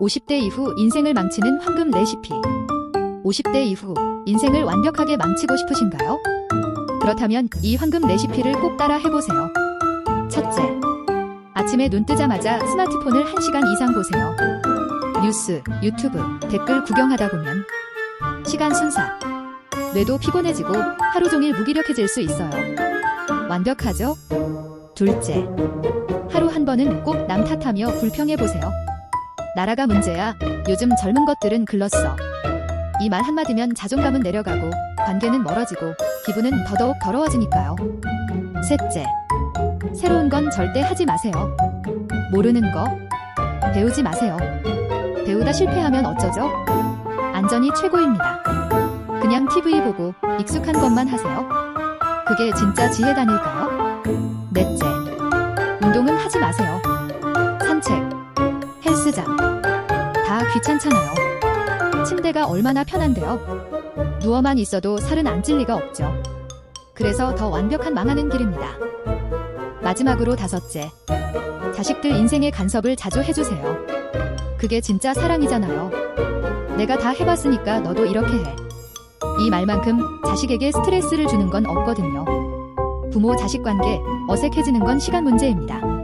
50대 이후 인생을 망치는 황금 레시피. 50대 이후 인생을 완벽하게 망치고 싶으신가요? 그렇다면 이 황금 레시피를 꼭 따라 해보세요. 첫째. 아침에 눈 뜨자마자 스마트폰을 1시간 이상 보세요. 뉴스, 유튜브, 댓글 구경하다 보면 시간 순삭. 뇌도 피곤해지고 하루 종일 무기력해질 수 있어요. 완벽하죠? 둘째. 하루 한 번은 꼭 남 탓하며 불평해보세요. 나라가 문제야. 요즘 젊은 것들은 글렀어. 이 말 한마디면 자존감은 내려가고 관계는 멀어지고 기분은 더더욱 더러워지니까요. 셋째. 새로운 건 절대 하지 마세요. 모르는 거 배우지 마세요. 배우다 실패하면 어쩌죠? 안전이 최고입니다. 그냥 TV 보고 익숙한 것만 하세요. 그게 진짜 지혜단일까요? 넷째. 운동은 하지 마세요. 헬스장. 다 귀찮잖아요. 침대가 얼마나 편한데요. 누워만 있어도 살은 안 찔 리가 없죠. 그래서 더 완벽한 망하는 길입니다. 마지막으로 다섯째. 자식들 인생의 간섭을 자주 해주세요. 그게 진짜 사랑이잖아요. 내가 다 해봤으니까 너도 이렇게 해. 이 말만큼 자식에게 스트레스를 주는 건 없거든요. 부모 자식 관계 어색해지는 건 시간 문제입니다.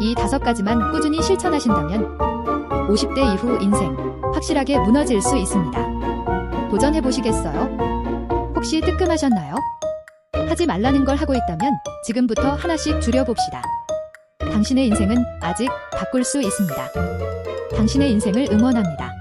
이 다섯 가지만 꾸준히 실천하신다면 50대 이후 인생 확실하게 무너질 수 있습니다. 도전해 보시겠어요? 혹시 뜨끔하셨나요? 하지 말라는 걸 하고 있다면 지금부터 하나씩 줄여봅시다. 당신의 인생은 아직 바꿀 수 있습니다. 당신의 인생을 응원합니다.